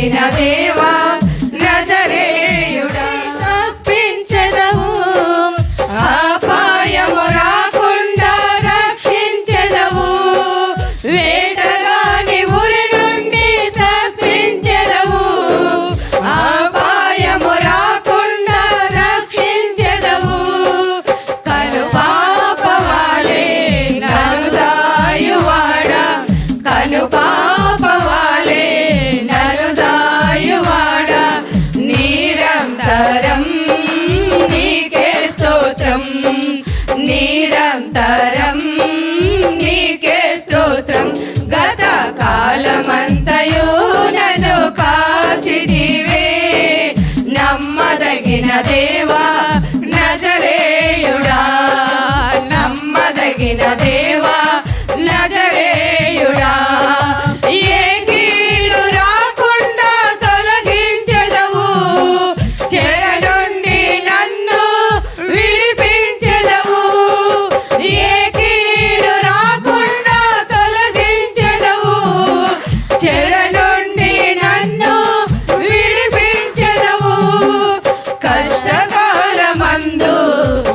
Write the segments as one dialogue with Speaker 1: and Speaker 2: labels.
Speaker 1: చేసిన దేవా. నమ్మదగిన దేవా నజరేయుడా నమ్మదగిన దేవా నజరే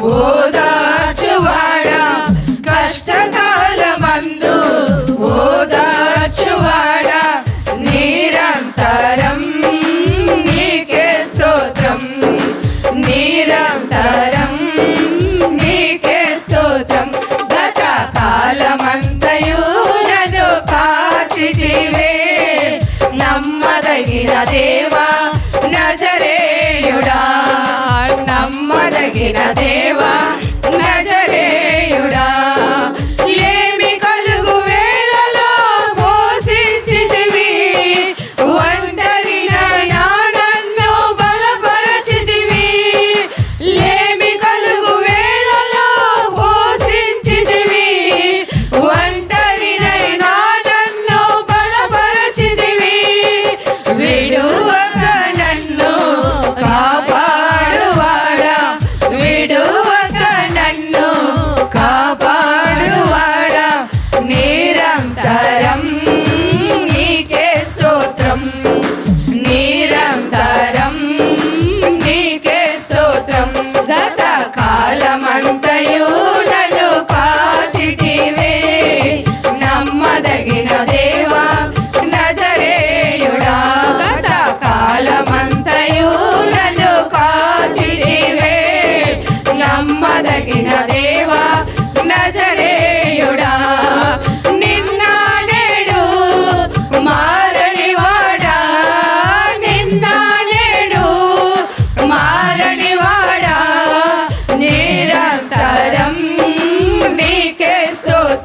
Speaker 1: ఓదార్చువాడా? కష్టకాలమందు ఓదార్చువాడా? నిరంతరం నీకే స్తోత్రం. నిరంతరం నీకే స్తోత్రం. గత కాలమంతయు నన్ను కాచిదివే నమ్మదగిన దేవా నజరేయుడా. నమ్మదగిన దేవా నజరేయుడా. లేమి కలుగు వేళలో పోషించితివి ఒంటరి నన్ను బలపరచితివి. లేమి కలుగు వేళలో పోషించితివి ఒంటరి నన్ను బలపరచితివి. విడువక నన్ను కాపాడువాడా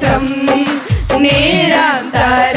Speaker 1: నిరంతరం నీకే స్తోత్రం నిరంతరం